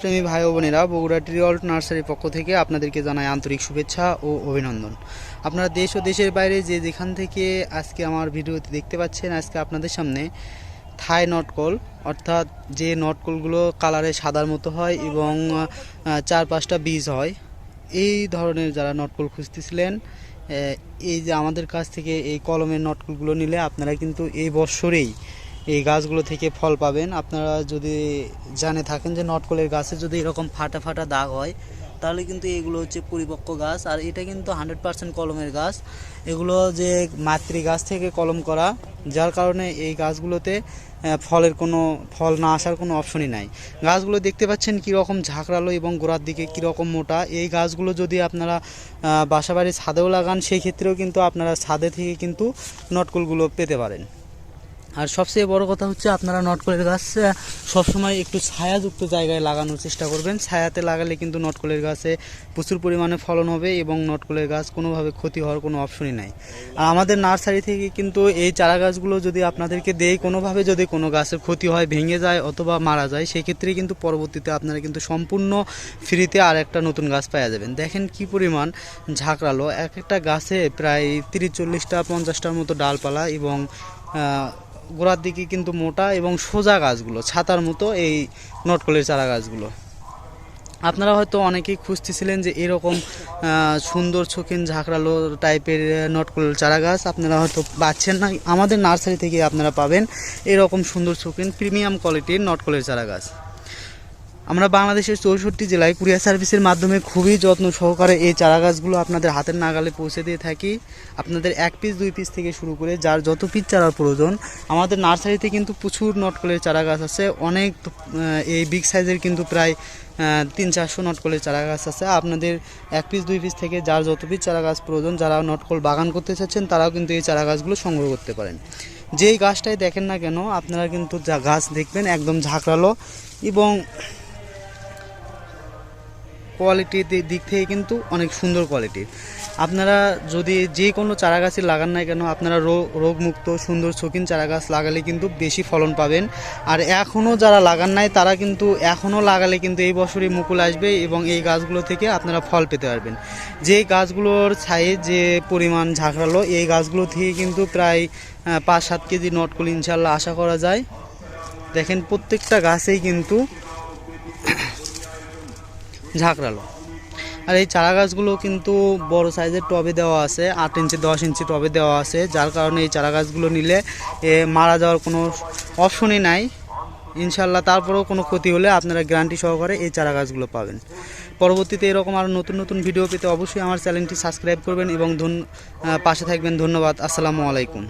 প্রেমী ভাই ও বোনেরা বগুড়া ট্রিঅল্ট নার্সারির পক্ষ থেকে আপনাদেরকে জানাই আন্তরিক শুভেচ্ছা ও অভিনন্দন। আপনারা দেশ ও দেশের বাইরে যে যেখান থেকে আজকে আমার ভিডিওতে দেখতে পাচ্ছেন, আজকে আপনাদের সামনে থাই নটকল অর্থাৎ যে নটকলগুলো কালারে সাদার মতো হয় এবং চার পাঁচটা বীজ হয়, এই ধরনের যারা নটকল খুঁজতেছিলেন এই যে আমাদের কাছ থেকে এই কলমের নটকলগুলো নিলে আপনারা কিন্তু এই বছরেই এই গাছগুলো থেকে ফল পাবেন। আপনারা যদি জানে থাকেন যে নটকলের গাছে যদি এরকম ফাটা ফাটা দাগ হয়, তাহলে কিন্তু এগুলো হচ্ছে পরিপক্ক গাছ। আর এটা কিন্তু হান্ড্রেড পার্সেন্ট কলমের গাছ। এগুলো যে মাতৃ গাছ থেকে কলম করা, যার কারণে এই গাছগুলোতে ফলের কোনো, ফল না আসার কোনো অপশনই নাই। গাছগুলো দেখতে পাচ্ছেন কীরকম ঝাঁকড়ালো এবং গোড়ার দিকে কীরকম মোটা। এই গাছগুলো যদি আপনারা বাসাবাড়ির ছাদেও লাগান সেই ক্ষেত্রেও কিন্তু আপনারা ছাদে থেকে কিন্তু নটকলগুলো পেতে পারেন। আর সবচেয়ে বড় কথা হচ্ছে আপনারা নটকলের গাছ সবসময় একটু ছায়াযুক্ত জায়গায় লাগানোর চেষ্টা করবেন। ছায়াতে লাগালে কিন্তু নটকলের গাছে প্রচুর পরিমাণে ফলন হবে এবং নটকলের গাছ কোনোভাবে ক্ষতি হওয়ার কোনো অপশনই নাই। আর আমাদের নার্সারি থেকে কিন্তু এই চারা গাছগুলো যদি আপনাদেরকে দেয় কোনোভাবে যদি কোনো গাছের ক্ষতি হয়, ভেঙে যায় অথবা মারা যায়, সেক্ষেত্রে কিন্তু পরবর্তীতে আপনারা কিন্তু সম্পূর্ণ ফ্রিতে আর একটা নতুন গাছ পাওয়া যাবেন। দেখেন কি পরিমাণ ঝাঁকড়ালো। এক একটা গাছে প্রায় তিরিশ, চল্লিশটা, পঞ্চাশটার মতো ডালপালা এবং গোড়ার দিকে কিন্তু মোটা এবং সোজা গাছগুলো, ছাতার মতো এই নটকলের চারা গাছগুলো। আপনারা হয়তো অনেকেই খুঁজতেছিলেন যে এরকম সুন্দর ছকিন ঝাঁকড়ালো টাইপের নটকল চারা গাছ আপনারা হয়তো পাচ্ছেন না। আমাদের নার্সারি থেকে আপনারা পাবেন এরকম সুন্দর ছকিন প্রিমিয়াম কোয়ালিটির নটকলের চারা গাছ। আমরা বাংলাদেশের চৌষট্টি জেলায় কুরিয়ার সার্ভিসের মাধ্যমে খুবই যত্ন সহকারে এই চারা গাছগুলো আপনাদের হাতের নাগালে পৌঁছে দিয়ে থাকি। আপনাদের এক পিস দুই পিস থেকে শুরু করে যার যত পিস চারার প্রয়োজন, আমাদের নার্সারিতে কিন্তু প্রচুর নটকলের চারা গাছ আছে। অনেক এই বিগ সাইজের কিন্তু প্রায় তিন চারশো নটকলের চারা গাছ আছে। আপনাদের এক পিস দুই পিস থেকে যার যত পিস চারা গাছ প্রয়োজন, যারা নটকল বাগান করতে চাচ্ছেন, তারাও কিন্তু এই চারা গাছগুলো সংগ্রহ করতে পারেন। যেই গাছটাই দেখেন না কেন, আপনারা কিন্তু যা গাছ দেখবেন একদম ঝাঁকড়ালো এবং কোয়ালিটির দিক থেকে কিন্তু অনেক সুন্দর কোয়ালিটির আপনারা যদি যে কোনো চারা গাছই লাগান না কেন, আপনারা রোগ রোগমুক্ত, সুন্দর, শৌখিন চারা গাছ লাগালে কিন্তু বেশি ফলন পাবেন। আর এখনও যারা লাগান নাই, তারা কিন্তু এখনও লাগালে কিন্তু এই বছরই মুকুল আসবে এবং এই গাছগুলো থেকে আপনারা ফল পেতে পারবেন। যে গাছগুলোর সাইজ যে পরিমাণ ঝাঁকড়ালো, এই গাছগুলো থেকে কিন্তু প্রায় পাঁচ সাত কেজি নটকল ইনশাল্লাহ আশা করা যায়। দেখেন প্রত্যেকটা গাছেই কিন্তু ঝাঁকড়ালো। আর এই চারা গাছগুলো কিন্তু বড় সাইজের টবে দেওয়া আছে আট ইঞ্চি দশ ইঞ্চি টবে দেওয়া আছে। যার কারণে এই চারা গাছগুলো নিলে এ, মারা যাওয়ার কোনো অপশনই নাই। ইনশাল্লাহ তারপরেও কোনো ক্ষতি হলে আপনারা গ্যারান্টি সহকারে এই চারা গাছগুলো পাবেন। পরবর্তীতে এরকম আরও নতুন নতুন ভিডিও পেতে অবশ্যই আমার চ্যানেলটি সাবস্ক্রাইব করবেন এবং পাশে থাকবেন। ধন্যবাদ। আসসালামু আলাইকুম।